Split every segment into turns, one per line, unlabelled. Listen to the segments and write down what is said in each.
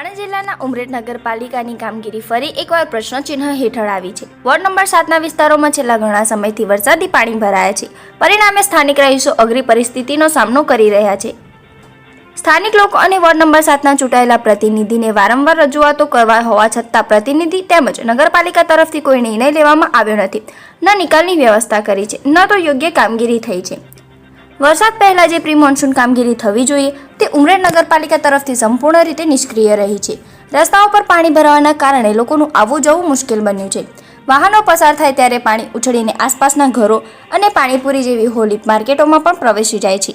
આણંદ જિલ્લાના ઉમરેઠ નગરપાલિકાની કામગીરી ફરી એકવાર પ્રશ્નચિહ્ન હેઠળ આવી છે વોર્ડ નંબર સાતના વિસ્તારોમાં છેલ્લા ઘણા સમયથી વરસાદી પાણી ભરાયા છે. પરિણામે સ્થાનિક રહીશો અઘરી પરિસ્થિતિનો સામનો કરી રહ્યા છે. સ્થાનિક લોકો અને વોર્ડ નંબર સાતના ચૂંટાયેલા પ્રતિનિધિને વારંવાર રજૂઆતો કરવા હોવા છતાં પ્રતિનિધિ તેમજ નગરપાલિકા તરફથી કોઈ નિર્ણય લેવામાં આવ્યો નથી. ન નિકાલની વ્યવસ્થા કરી છે, ન તો યોગ્ય કામગીરી થઈ છે. વરસાદ પહેલાં જે પ્રી મોન્સૂન કામગીરી થવી જોઈએ તે ઉમરેઠ નગરપાલિકા તરફથી સંપૂર્ણ રીતે નિષ્ક્રિય રહી છે. રસ્તાઓ પર પાણી ભરાવાના કારણે લોકોનું આવવું જવું મુશ્કેલ બન્યું છે. વાહનો પસાર થાય ત્યારે પાણી ઉછળીને આસપાસના ઘરો અને પાણીપુરી જેવી હોલી માર્કેટોમાં પણ પ્રવેશી જાય છે.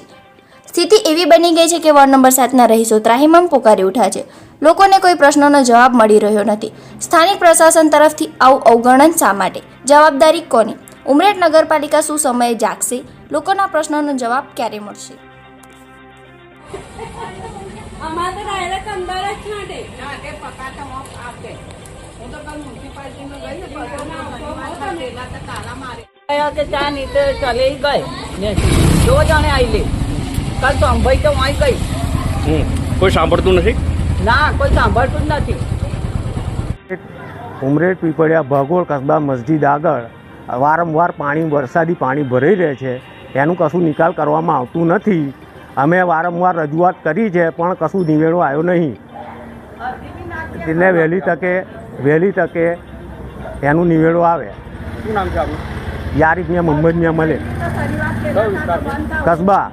સ્થિતિ એવી બની ગઈ છે કે વોર્ડ નંબર સાતના રહીશો ત્રાહિમામ પોકારી ઉઠ્યા છે. લોકોને કોઈ પ્રશ્નોનો જવાબ મળી રહ્યો નથી. સ્થાનિક પ્રશાસન તરફથી આવું અવગણન શા માટે? જવાબદારી કોની? ઉમરેઠ નગરપાલિકા શું સમયે જાગશે? લોકોના પ્રશ્નોનો જવાબ ક્યારે મળશે?
અમારે તો ડાયરેક્ટ અંદર જ છાંટે
ના, તે પકાતા મોપ આપે. હું તો કાલ મ્યુનિસિપાલિટીમાં ગઈ ને, પકાતા પેલા તો તાલા મારે. કે ચા ની તે ચલી ગઈ? ને દો જણે આવેલી કાલ તો અંબાઈ તો વાંઈ ગઈ.
કોઈ સાંભળતું નથી?
ના કોઈ સાંભળતું જ નથી.
ઉમરેઠ પીપળિયા ભગોળ કસબા મસ્જિદ આગળ વારંવાર પાણી વરસાદી પાણી ભરાઈ રહે છે. એનું કશું નિકાલ કરવામાં આવતું નથી. અમે વારંવાર રજૂઆત કરી છે પણ કશું નિવેડો આવ્યો નહીં. એટલે વહેલી તકે વહેલી તકે એનું નિવેડો આવે.
શું નામ છે આપનું?
યારીક મિયા મોહમ્મદ મિયા
છે
કસ્બા